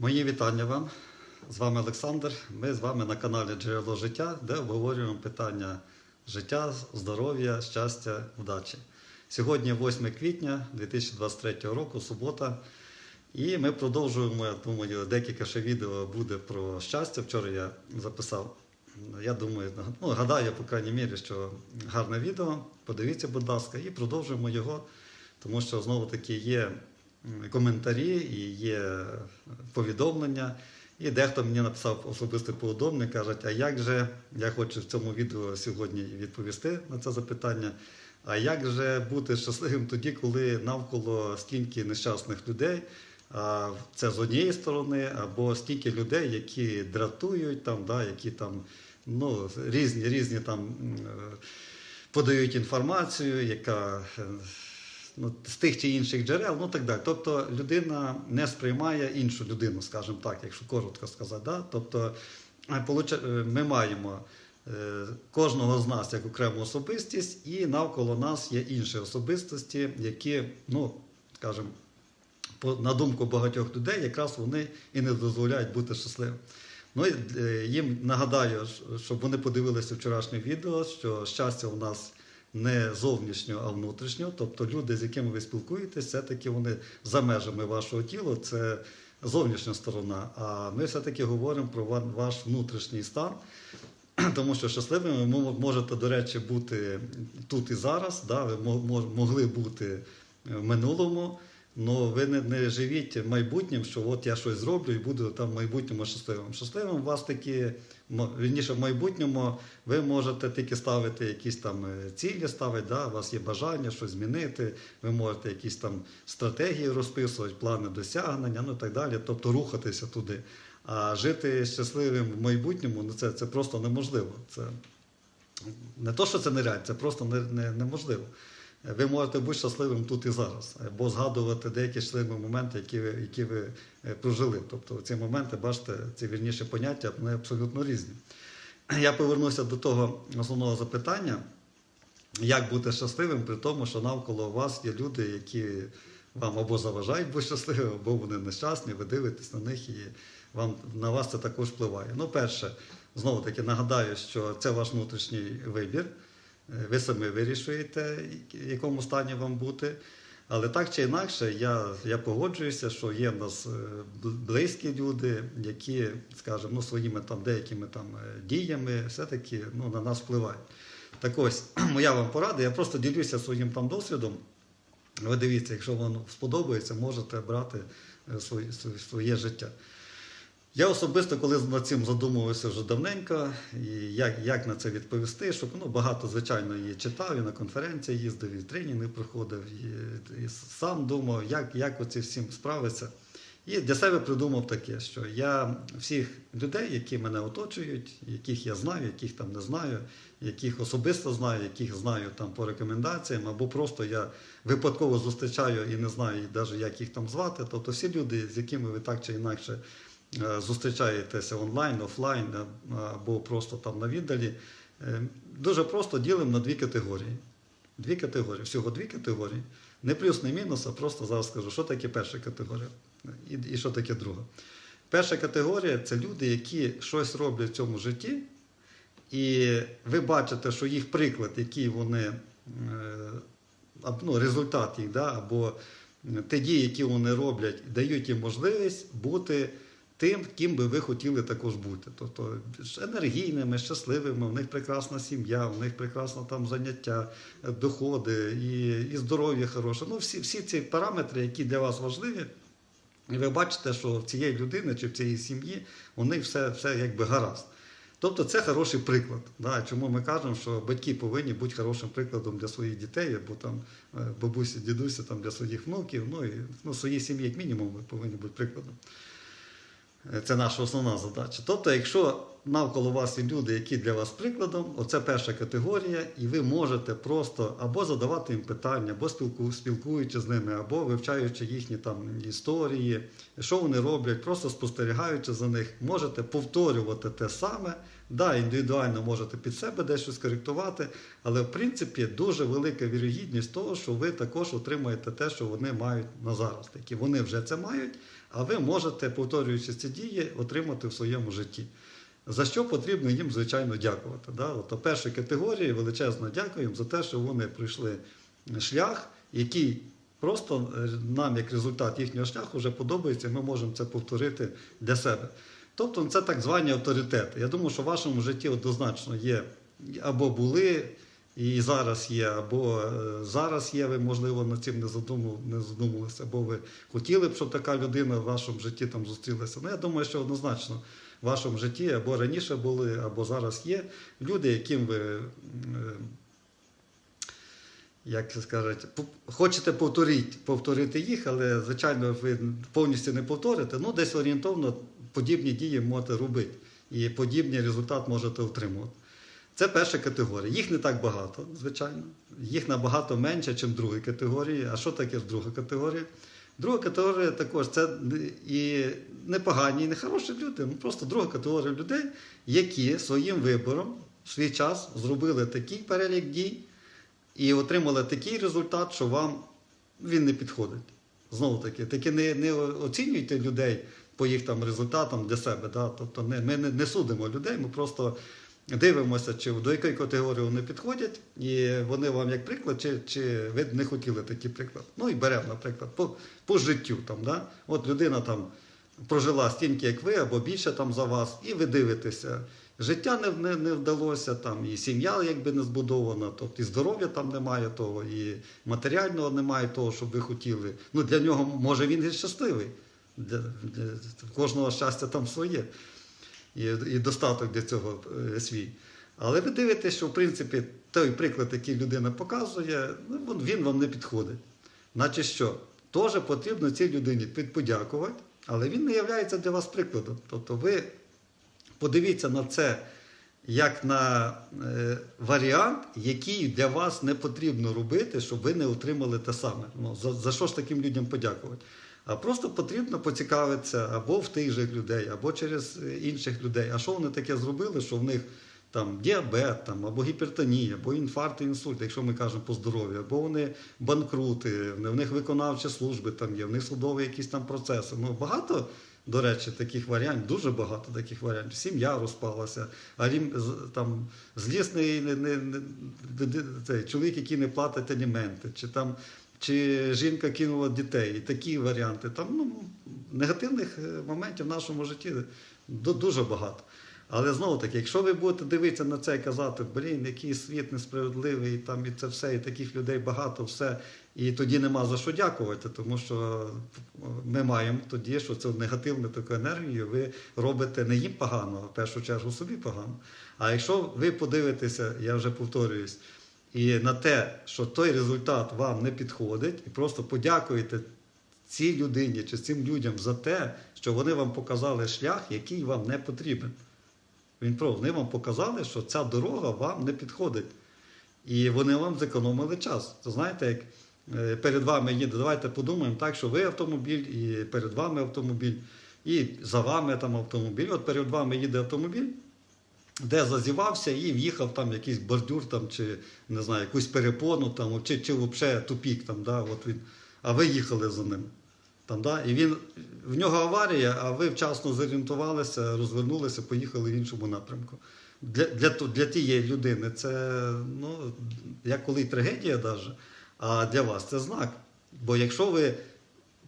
Мої вітання вам. З вами Олександр. Ми з вами на каналі Джерело життя, де обговорюємо питання життя, здоров'я, щастя, вдачі. Сьогодні 8 квітня 2023 року, субота. І ми продовжуємо, я думаю, декілька ще відео буде про щастя. Вчора я записав. Я думаю, ну, гадаю, по крайній мірі, що гарне відео. Подивіться, будь ласка, і продовжуємо його, тому що знову таки є коментарі і є повідомлення. І дехто мені написав особисте повідомлення, кажуть, а як же, я хочу в цьому відео сьогодні відповісти на це запитання. А як же бути щасливим тоді, коли навколо стільки нещасних людей? А це з однієї сторони, або стільки людей, які дратують, там, да, які там ну, різні, різні там е, подають інформацію, яка е, ну, з тих чи інших джерел, ну так далі. Тобто людина не сприймає іншу людину, скажімо так, якщо коротко сказати. Да? Тобто е, е, ми маємо е, кожного з нас як окрему особистість, і навколо нас є інші особистості, які, ну, скажімо, на думку багатьох людей, якраз вони і не дозволяють бути щасливим. Ну їм нагадаю, щоб вони подивилися вчорашнє відео, що щастя у нас не зовнішньо, а внутрішньо. Тобто люди, з якими ви спілкуєтесь, все-таки вони за межами вашого тіла, це зовнішня сторона. А ми все-таки говоримо про ваш внутрішній стан. Тому що щасливими ви можете, до речі, бути тут і зараз. Да? Ви мо- мо- могли бути в минулому, але ви не, не живіть майбутнім, що от я щось зроблю і буду там в майбутньому щасливим. Щасливим у вас такі, вірніше, в майбутньому ви можете тільки ставити якісь там е, цілі, ставити, да? у вас є бажання щось змінити, ви можете якісь там стратегії розписувати, плани досягнення, ну і так далі, тобто рухатися туди. А жити щасливим в майбутньому ну це, це просто неможливо. Це не то, що це нереально, це просто не, не, неможливо. Ви можете бути щасливим тут і зараз, або згадувати деякі щасливі моменти, які ви, які ви е, прожили. Тобто ці моменти, бачите, ці вірніше поняття, вони абсолютно різні. Я повернуся до того основного запитання, як бути щасливим, при тому, що навколо вас є люди, які вам або заважають бути щасливим, або вони нещасні, ви дивитесь на них і вам, на вас це також впливає. Ну, перше, знову таки нагадаю, що це ваш внутрішній вибір. Е, Ви самі вирішуєте, в якому стані вам бути. Але так чи інакше, я, я погоджуюся, що є в нас е, близькі люди, які, скажімо, ну, своїми там деякими там е, діями все-таки ну, на нас впливають. Так ось, моя вам порада, я просто ділюся своїм там досвідом. Ви дивіться, якщо вам сподобається, можете брати своє- своє життя. Я особисто, коли над цим задумувався вже давненько, і як, як на це відповісти, щоб ну, багато, звичайно, і читав, і на конференції їздив, і тренінги проходив, і, і сам думав, як, як оці всім справитися. І для себе придумав таке, що я всіх людей, які мене оточують, яких я знаю, яких там не знаю, яких особисто знаю, яких знаю там по рекомендаціям, або просто я випадково зустрічаю і не знаю навіть, як їх там звати. Тобто всі люди, з якими ви так чи інакше зустрічаєтеся онлайн, офлайн або просто там на віддалі, е, дуже просто ділимо на дві категорії. Дві категорії, всього дві категорії. Не плюс, не мінус, а просто зараз скажу, що таке перша категорія і, і що таке друга. Перша категорія це люди, які щось роблять в цьому житті, і ви бачите, що їх приклад, який вони, е, ну, результат їх, да, або ті дії, які вони роблять, дають їм можливість бути тим, ким би ви хотіли також бути. Тобто енергійними, щасливими, у них прекрасна сім'я, у них прекрасне там заняття, доходи і, і здоров'я хороше. Ну, всі, всі ці параметри, які для вас важливі, і ви бачите, що в цієї людини чи в цієї сім'ї у них все, все якби гаразд. Тобто це хороший приклад. Да? Чому ми кажемо, що батьки повинні бути хорошим прикладом для своїх дітей, або там е, бабусі, дідусі там, для своїх внуків, ну і ну, своїй сім'ї, як мінімум, ви повинні бути прикладом. Це наша основна задача. Тобто, якщо навколо вас є люди, які для вас прикладом, оце перша категорія, і ви можете просто або задавати їм питання, або спілку, спілкуючи з ними, або вивчаючи їхні там історії, що вони роблять, просто спостерігаючи за них, можете повторювати те саме. Да, індивідуально можете під себе дещо скоректувати, але в принципі дуже велика вірогідність того, що ви також отримаєте те, що вони мають на зараз. Такі вони вже це мають, а ви можете, повторюючи ці дії, отримати в своєму житті. За що потрібно їм, звичайно, дякувати. Да? От, а першої категорії величезно дякую їм за те, що вони пройшли шлях, який просто е, нам, як результат їхнього шляху, вже подобається, і ми можемо це повторити для себе. Тобто це так звані авторитети. Я думаю, що в вашому житті однозначно є або були, і зараз є, або е, зараз є, ви, можливо, над цим не, задумувалися, або ви хотіли б, щоб така людина в вашому житті там зустрілася. Ну, я думаю, що однозначно в вашому житті або раніше були, або зараз є люди, яким ви. е, Як це скажуть, хочете повторити, повторити їх, але звичайно ви повністю не повторите. Ну, десь орієнтовно подібні дії можете робити і подібний результат можете отримувати. Це перша категорія. Їх не так багато, звичайно. Їх набагато менше, ніж другі категорії. А що таке друга категорія? Друга категорія також це і непогані, і нехороші люди. Ну, просто друга категорія людей, які своїм вибором в свій час зробили такий перелік дій і отримали такий результат, що вам він не підходить. Знову таки, таки не, не оцінюйте людей по їх там результатам для себе. Да? Тобто не, ми не, не судимо людей, ми просто дивимося, чи до якої категорії вони підходять, і вони вам як приклад, чи, чи ви не хотіли такий приклад. Ну і беремо, наприклад, по, по життю. Там, да? От людина там прожила стільки, як ви, або більше там за вас, і ви дивитеся. Життя не, не, не вдалося, там, і сім'я якби не збудована, тобто і здоров'я там немає того, і матеріального немає того, що ви хотіли. Ну, для нього, може, він і щасливий. Для, для кожного щастя там своє. І, і достаток для цього е, свій. Але ви дивитесь, що в принципі той приклад, який людина показує, ну, він- вам не підходить. Значить що? Теж потрібно цій людині подякувати, але він не є для вас прикладом. Тобто ви подивіться на це як на е, варіант, який для вас не потрібно робити, щоб ви не отримали те саме. Ну, за, за що ж таким людям подякувати? А просто потрібно поцікавитися або в тих же людей, або через е, інших людей. А що вони таке зробили, що в них там діабет, там, або гіпертонія, або інфаркт, інсульт, якщо ми кажемо по здоров'ю, або вони банкрути, в них виконавчі служби там є, в них судові якісь там процеси. Ну, багато, до речі, таких варіантів, дуже багато таких варіантів. Сім'я розпалася, а рім, там, злісний не, не, не, цей, чоловік, який не платить аліменти, чи там. Чи жінка кинула дітей, і такі варіанти. Там ну, негативних е, моментів в нашому житті дуже багато. Але знову таки, якщо ви будете дивитися на це і казати, блін, який світ несправедливий, там і це все, і таких людей багато, все, і тоді нема за що дякувати, тому що ми маємо тоді, що це негативну таку енергію, ви робите не їм погано, а в першу чергу собі погано. А якщо ви подивитеся, я вже повторююсь, і на те, що той результат вам не підходить, і просто подякуєте цій людині чи цим людям за те, що вони вам показали шлях, який вам не потрібен. Він про вони вам показали, що ця дорога вам не підходить. І вони вам зекономили час. То знаєте, як е, перед вами їде, давайте подумаємо так, що ви автомобіль, і перед вами автомобіль, і за вами там автомобіль. От перед вами їде автомобіль, де зазівався і в'їхав там якийсь бордюр, там, чи не знаю, якусь перепону, там, чи, чи взагалі тупік. Там, да, от він, а ви їхали за ним. Там, да, і він, в нього аварія, а ви вчасно зорієнтувалися, розвернулися, поїхали в іншому напрямку. Для, для, для тієї людини це ну, як коли трагедія даже, а для вас це знак. Бо якщо ви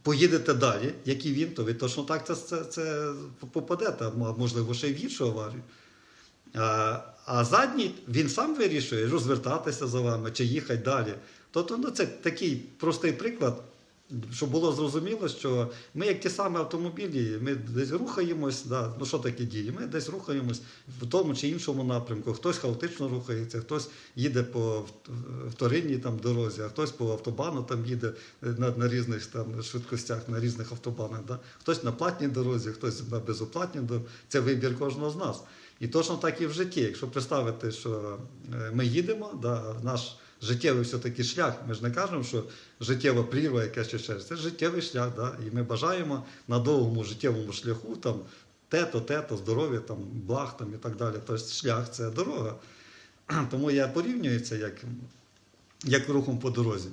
поїдете далі, як і він, то ви точно так це, це, це попадете, а можливо, ще й в гіршу аварію. А, задній він сам вирішує розвертатися за вами чи їхати далі. Тобто ну, це такий простий приклад, щоб було зрозуміло, що ми, як ті самі автомобілі, ми десь рухаємось, да, ну що таке дії? Ми десь рухаємось в тому чи іншому напрямку. Хтось хаотично рухається, хтось їде по вторинній там дорозі, а хтось по автобану там їде е, на, на різних там швидкостях, на різних автобанах. Да? Хтось на платній дорозі, хтось на безоплатній дорозі. Це вибір кожного з нас. І точно так і в житті. Якщо представити, що е, ми їдемо, да, наш життєвий все-таки шлях, ми ж не кажемо, що життєва прірва, яка ще щось, це життєвий шлях. Да? І ми бажаємо на довгому життєвому шляху там те-то, те-то, здоров'я, там, благ там, і так далі. Тобто шлях це дорога. Тому я порівнюю це як, як рухом по дорозі.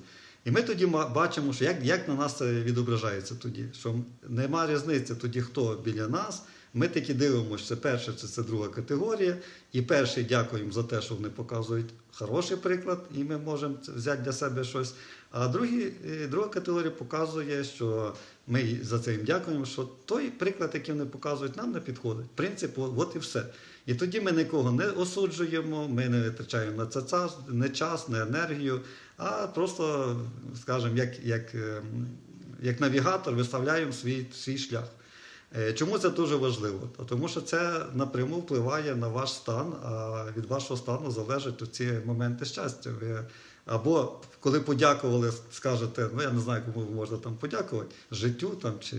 І ми тоді бачимо, що як, як на нас це відображається тоді, що нема різниці тоді, хто біля нас. Ми таки дивимося, це перша чи це друга категорія. І перший дякуємо за те, що вони показують хороший приклад, і ми можемо взяти для себе щось. А другі, е, друга категорія показує, що ми за це їм дякуємо, що той приклад, який вони показують, нам не підходить. Принцип, о- от і все. І тоді ми нікого не осуджуємо, ми не витрачаємо на це час, не час, не енергію, а просто, скажімо, як, як, ем, як навігатор виставляємо свій, свій шлях. Е, Чому це дуже важливо? Тому що це напряму впливає на ваш стан, а від вашого стану залежать ці моменти щастя. Ви або коли подякували, скажете, ну я не знаю, кому можна там подякувати, життю там чи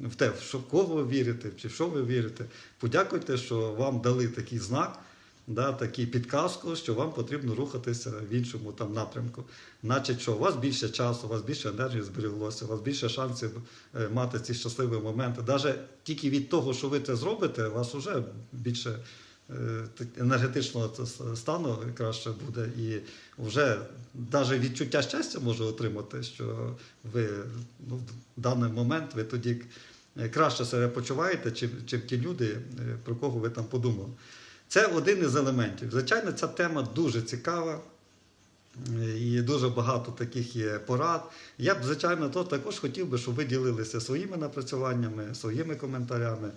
в те, в що кого ви вірите, чи в що ви вірите. Подякуйте, що вам дали такий знак, да, таку підказку, що вам потрібно рухатися в іншому там напрямку. Значить, що у вас більше часу, у вас більше енергії зберіглося, у вас більше шансів е, мати ці щасливі моменти. Навіть тільки від того, що ви це зробите, у вас вже більше е, енергетичного стану краще буде. І вже навіть відчуття щастя може отримати, що ви ну, в даний момент ви тоді е, краще себе почуваєте, чим, чим ті люди, про кого ви там подумали. Це один із елементів. Звичайно, ця тема дуже цікава. І дуже багато таких є порад. Я б, звичайно, то також хотів би, щоб ви ділилися своїми напрацюваннями, своїми коментарями,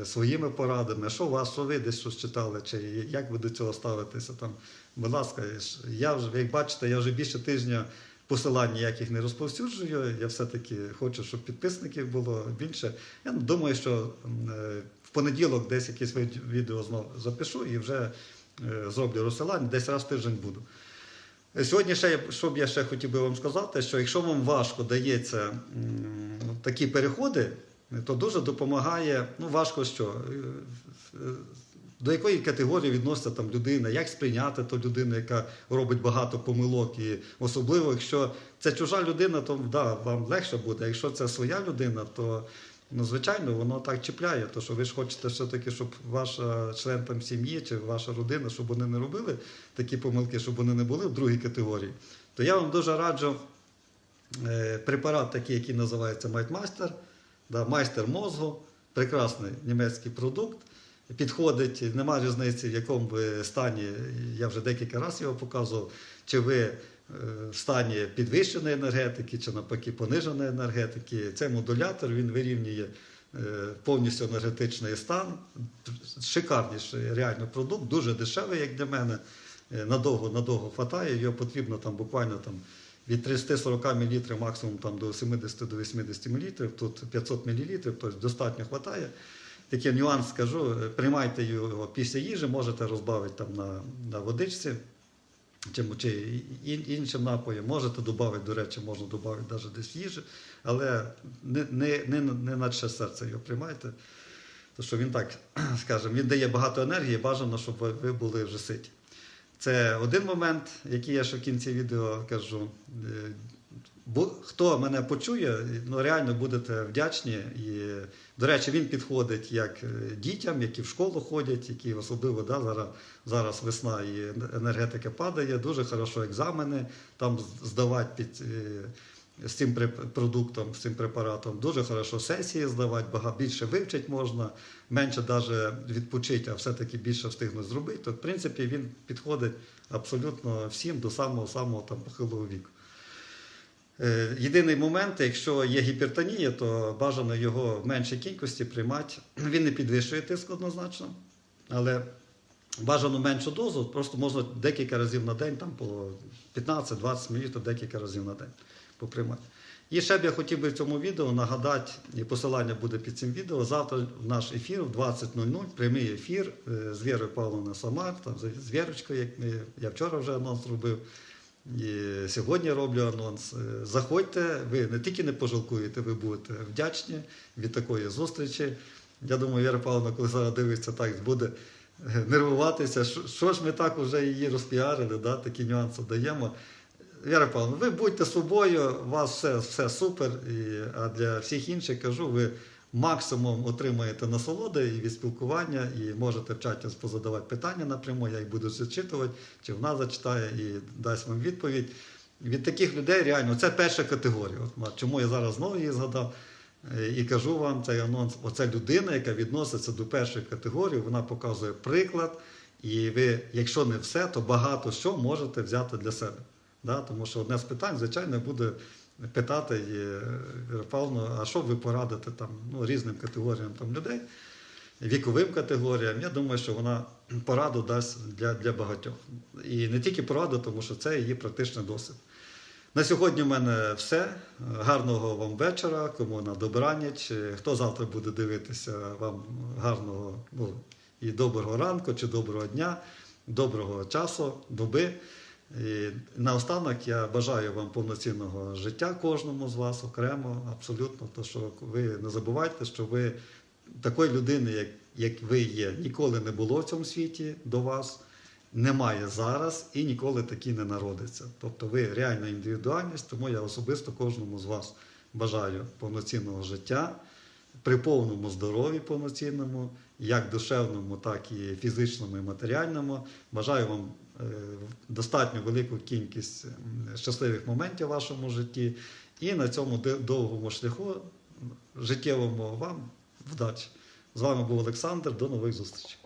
е, своїми порадами. Що вас, що ви десь щось читали, чи як ви до цього ставитеся там. Будь ласка, я вже, як бачите, я вже більше тижня посилань ніяких не розповсюджую. Я все-таки хочу, щоб підписників було більше. Я думаю, що е, понеділок десь якесь відео знову запишу і вже е, зроблю розсилання, десь раз в тиждень буду. Сьогодні ще, що б я ще хотів би вам сказати, що якщо вам важко дається такі переходи, то дуже допомагає, ну важко що, е, е, до якої категорії відноситься там людина, як сприйняти ту людину, яка робить багато помилок, і особливо, якщо це чужа людина, то да, вам легше буде. А Якщо це своя людина, то ну, звичайно воно так чіпляє. То що ви ж хочете все-таки, щоб ваш е, член там сім'ї чи ваша родина, щоб вони не робили такі помилки, щоб вони не були в другій категорії, то я вам дуже раджу е, препарат такий, який називається Майтмастер, да, майстер мозгу, прекрасний німецький продукт. Підходить, нема різниці, в якому ви стані, я вже декілька разів його показував, чи ви в стані підвищеної енергетики, чи навпаки пониженої енергетики. Це модулятор, він вирівнює е, повністю енергетичний стан. Шикарніший реально продукт, дуже дешевий, як для мене. Е, Надовго, надовго хватає, його потрібно там буквально там від 30-40 мл максимум там, до 70-80 мл, тут 500 мл, тобто достатньо хватає. Такий нюанс скажу, е, приймайте його після їжі, можете розбавити там на, на водичці чи, чи іншим напоєм. Можете додати, до речі, можна додати навіть десь їжі, але не, не, не, не наче серце його приймайте. Тому що він так, скажімо, він дає багато енергії, бажано, щоб ви, ви були вже ситі. Це один момент, який я ще в кінці відео кажу. Бу- Хто мене почує, ну реально будете вдячні. І, до речі, він підходить як е, дітям, які в школу ходять, які особливо да, зараз, зараз весна і енергетика падає, дуже хорошо екзамени там здавати під. е, З цим продуктом, з цим препаратом дуже хорошо сесії здавати, багато більше вивчити можна, менше навіть відпочити, а все-таки більше встигнути зробити. То, в принципі, він підходить абсолютно всім до самого самого там похилого віку. Е, Єдиний момент, якщо є гіпертонія, то бажано його в меншій кількості приймати. Він не підвищує тиск однозначно, але бажано меншу дозу, просто можна декілька разів на день, там по 15-20 мл декілька разів на день поприймати. І ще б я хотів би в цьому відео нагадати, і посилання буде під цим відео. Завтра в наш ефір в 20.00, прямий ефір е, з Вірою Павловною Самар, там, з- Вірочкою, як я вчора вже анонс робив. І сьогодні роблю анонс. Е, Заходьте, ви не тільки не пожалкуєте, ви будете вдячні від такої зустрічі. Я думаю, Віра Павловна, коли зараз дивиться, так буде е, нервуватися. Що, ж ми так вже її розпіарили, да, такі нюанси даємо. Віра Павловна, ви будьте собою, у вас все, все супер. І, а для всіх інших кажу, ви максимум отримаєте насолоди і від спілкування, і можете в чаті позадавати питання напряму, я їх буду зачитувати, чи вона зачитає і дасть вам відповідь. Від таких людей реально це перша категорія. От, чому я зараз знову її згадав е, і кажу вам цей анонс. Оце людина, яка відноситься до першої категорії, вона показує приклад. І ви, якщо не все, то багато що можете взяти для себе. Да? Тому що одне з питань, звичайно, буде питати і, Віра Павловна, а що ви порадите там, ну, різним категоріям там, людей, віковим категоріям. Я думаю, що вона пораду дасть для, для багатьох. І не тільки пораду, тому що це її практичний досвід. На сьогодні в мене все. Гарного вам вечора, кому на добраніч. Хто завтра буде дивитися, вам гарного ну, і доброго ранку чи доброго дня, доброго часу, доби. І наостанок я бажаю вам повноцінного життя кожному з вас окремо, абсолютно. То що ви не забувайте, що ви такої людини, як, як ви є, ніколи не було в цьому світі до вас, немає зараз і ніколи такі не народиться. Тобто ви реальна індивідуальність, тому я особисто кожному з вас бажаю повноцінного життя при повному здоров'ї повноцінному, як душевному, так і фізичному і матеріальному. Бажаю вам достатньо велику кількість щасливих моментів в вашому житті і на цьому довгому шляху життєвому вам вдачі. З вами був Олександр. До нових зустрічей.